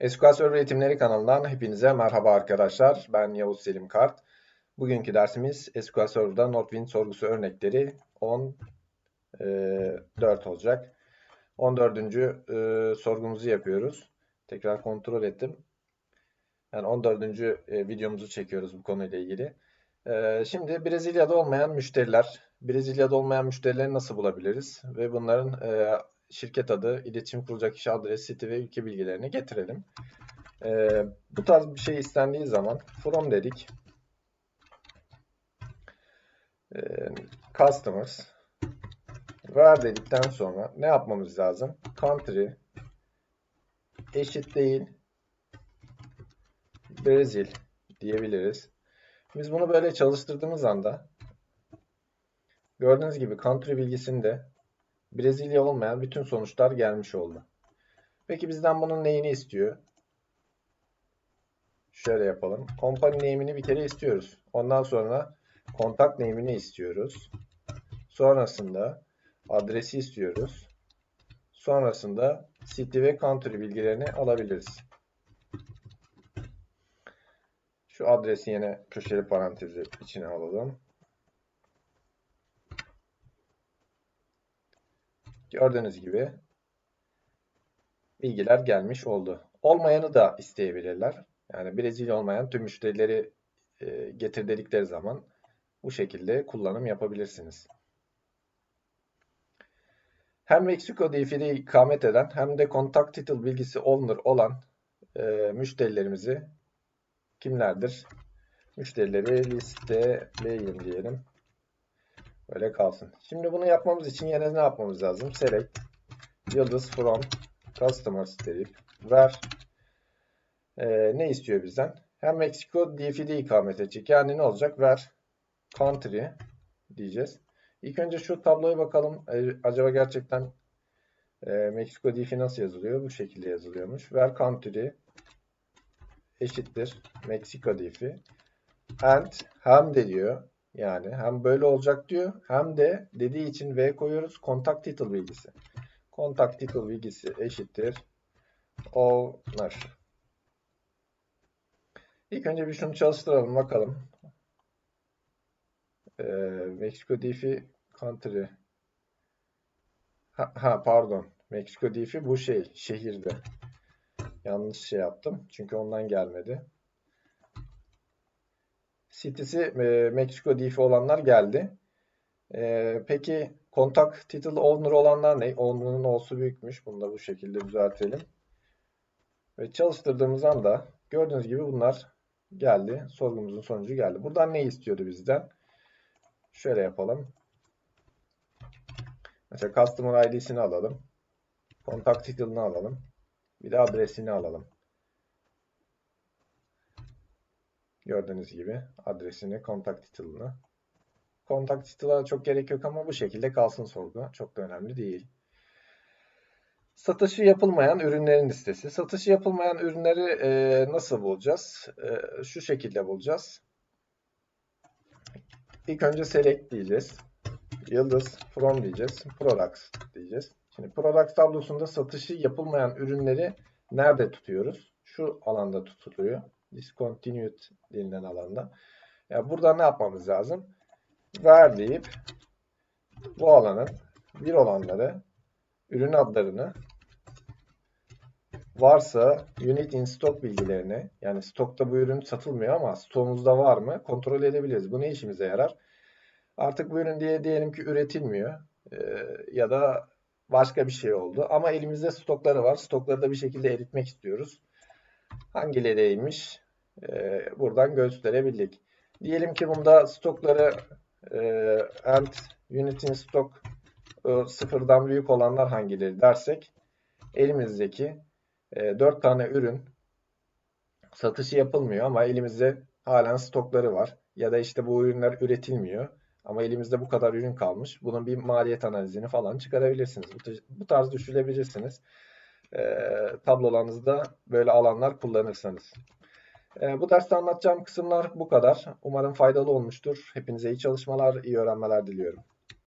Server Eğitimleri kanalından hepinize merhaba arkadaşlar. Ben Yavuz Selim Kart. Bugünkü dersimiz Server'da Notewin sorgusu örnekleri 14 olacak. 14. e, sorgumuzu yapıyoruz. Tekrar kontrol ettim. Yani 14. e, videomuzu çekiyoruz bu konuyla ilgili. E, şimdi Brezilya'da olmayan müşteriler, Brezilya'da olmayan müşterileri nasıl bulabiliriz? Ve bunların e, şirket adı, iletişim kurulacak kişi adresi, site ve ülke bilgilerini getirelim. Ee, bu tarz bir şey istendiği zaman from dedik. Ee, customers ver dedikten sonra ne yapmamız lazım? Country eşit değil Brezil diyebiliriz. Biz bunu böyle çalıştırdığımız anda gördüğünüz gibi country bilgisinde Brezilya olmayan bütün sonuçlar gelmiş oldu. Peki bizden bunun neyini istiyor? Şöyle yapalım. Company name'ini bir kere istiyoruz. Ondan sonra contact name'ini istiyoruz. Sonrasında adresi istiyoruz. Sonrasında city ve country bilgilerini alabiliriz. Şu adresi yine köşeli parantezi içine alalım. Gördüğünüz gibi bilgiler gelmiş oldu. Olmayanı da isteyebilirler. Yani Brezilya olmayan tüm müşterileri e, getir dedikleri zaman bu şekilde kullanım yapabilirsiniz. Hem Meksiko DF'de ikamet eden hem de contact title bilgisi owner olan e, müşterilerimizi kimlerdir? Müşterileri listeleyin diyelim. Böyle kalsın. Şimdi bunu yapmamız için yine ne yapmamız lazım? Select yıldız from customers deyip ver ee, ne istiyor bizden? Hem Meksiko DF'de ikamet edecek. Yani ne olacak? Ver country diyeceğiz. İlk önce şu tabloya bakalım. Ee, acaba gerçekten e, Meksiko DF nasıl yazılıyor? Bu şekilde yazılıyormuş. Ver country eşittir Meksiko DF and hem de diyor yani hem böyle olacak diyor hem de dediği için V koyuyoruz. Contact title bilgisi. Contact title bilgisi eşittir owner. İlk önce bir şunu çalıştıralım bakalım. Ee, Mexico DF country. Ha, ha pardon. Mexico DF bu şey şehirde. Yanlış şey yaptım. Çünkü ondan gelmedi. City'si e, Meksiko DF olanlar geldi. E, peki kontak title owner olanlar ne? Owner'ın olsu büyükmüş. Bunu da bu şekilde düzeltelim. Ve çalıştırdığımız anda gördüğünüz gibi bunlar geldi. Sorgumuzun sonucu geldi. Buradan ne istiyordu bizden? Şöyle yapalım. Mesela customer ID'sini alalım. Kontak title'ını alalım. Bir de adresini alalım. Gördüğünüz gibi adresini, kontak title'ını. Kontak title'a çok gerek yok ama bu şekilde kalsın sorgu. Çok da önemli değil. Satışı yapılmayan ürünlerin listesi. Satışı yapılmayan ürünleri e, nasıl bulacağız? E, şu şekilde bulacağız. İlk önce select diyeceğiz. Yıldız from diyeceğiz. Products diyeceğiz. Şimdi products tablosunda satışı yapılmayan ürünleri nerede tutuyoruz? Şu alanda tutuluyor discontinued denilen alanda. Yani burada ne yapmamız lazım? Ver deyip bu alanın bir olanları ürün adlarını varsa unit in stock bilgilerini yani stokta bu ürün satılmıyor ama stoğumuzda var mı kontrol edebiliriz. Bu ne işimize yarar? Artık bu ürün diye diyelim ki üretilmiyor e, ya da başka bir şey oldu ama elimizde stokları var. Stokları da bir şekilde eritmek istiyoruz. Hangileriymiş? e, buradan gösterebildik. Diyelim ki bunda stokları e, and unit'in stok e, sıfırdan büyük olanlar hangileri dersek elimizdeki e, 4 tane ürün satışı yapılmıyor ama elimizde halen stokları var. Ya da işte bu ürünler üretilmiyor. Ama elimizde bu kadar ürün kalmış. Bunun bir maliyet analizini falan çıkarabilirsiniz. Bu tarz düşünebilirsiniz. E, tablolarınızda böyle alanlar kullanırsanız. E, bu derste anlatacağım kısımlar bu kadar. Umarım faydalı olmuştur. Hepinize iyi çalışmalar, iyi öğrenmeler diliyorum.